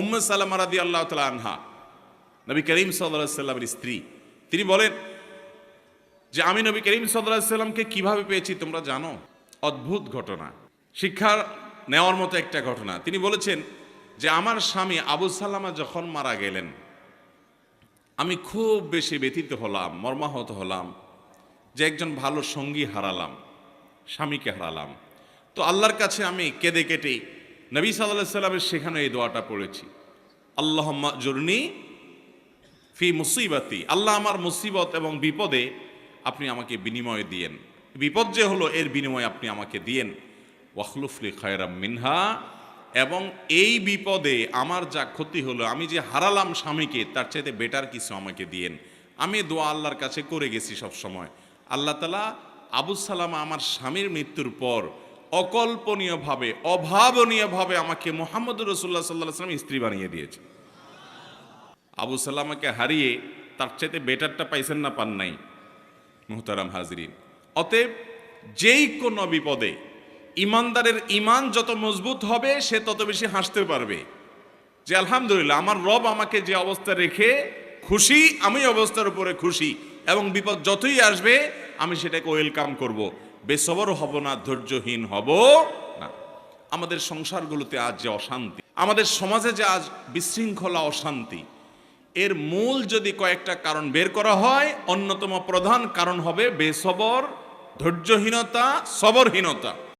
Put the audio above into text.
উম্মে সালামা রাদি আল্লাহ তালা আনহা, নবী করিম সাল্লামের স্ত্রী, তিনি বলেন যে, আমি নবী করিম সাল্লাহ সাল্লামকে কীভাবে পেয়েছি তোমরা জানো? অদ্ভুত ঘটনা। শিক্ষা নেওয়ার মতো একটা ঘটনা। তিনি বলেছেন যে, আমার স্বামী আবু সাল্লামা যখন মারা গেলেন, আমি খুব বেশি ব্যথিত হলাম, মর্মাহত হলাম, যে একজন ভালো সঙ্গী হারালাম, স্বামীকে হারালাম। তো আল্লাহর কাছে আমি কেঁদে কেটে নবী সাল্লাহ সাল্লামের সেখানে এই দোয়াটা পড়েছি। আল্লাহ জরুনি ফি মুসিবাতি। আল্লাহ আমার মুসিবত এবং বিপদে আপনি আমাকে বিনিময় দিয়েন। বিপদ যে হলো, এর বিনিময় আপনি আমাকে দিয়েন। ওয়াখলুফলি খায়রাম মিনহা এবং এই বিপদে আমার যা ক্ষতি হলো, আমি যে হারালাম স্বামীকে, তার চাইতে বেটার কিছু আমাকে দিয়েন। আমি দোয়া আল্লাহর কাছে করে গেছি সব সময় আল্লাহ তালা আবু সালামা আমার স্বামীর মৃত্যুর পর অকল্পনীয়ভাবে, অভাবনীয়ভাবে আমাকে মোহাম্মদ রসুল্লাহ সাল্লাহ সাল্লাম স্ত্রী বানিয়ে দিয়েছে। আবু সাল্লামাকে হারিয়ে তার চাইতে বেটারটা পাইছেন না, পান নাই। মুহতারাম হাজরিন, অতএব যেই কোনো বিপদে ইমানদারের ইমান যত মজবুত হবে, সে তত বেশি হাসতে পারবে। যে আলহামদুলিল্লাহ, আমার রব আমাকে যে অবস্থা রেখে খুশি, আমি অবস্থার উপরে খুশি, এবং বিপদ যতই আসবে, আমি সেটাকে ওয়েলকাম করব। বেসবর হব না, ধৈর্যহীন হব না। আমাদের সংসারগুলোতে আজ যে অশান্তি, আমাদের সমাজে যে আজ বিশৃঙ্খলা, অশান্তি, এর মূল যদি কয়েকটা কারণ বের করা হয়, অন্যতম প্রধান কারণ হবে বেসবর, ধৈর্যহীনতা, সবরহীনতা।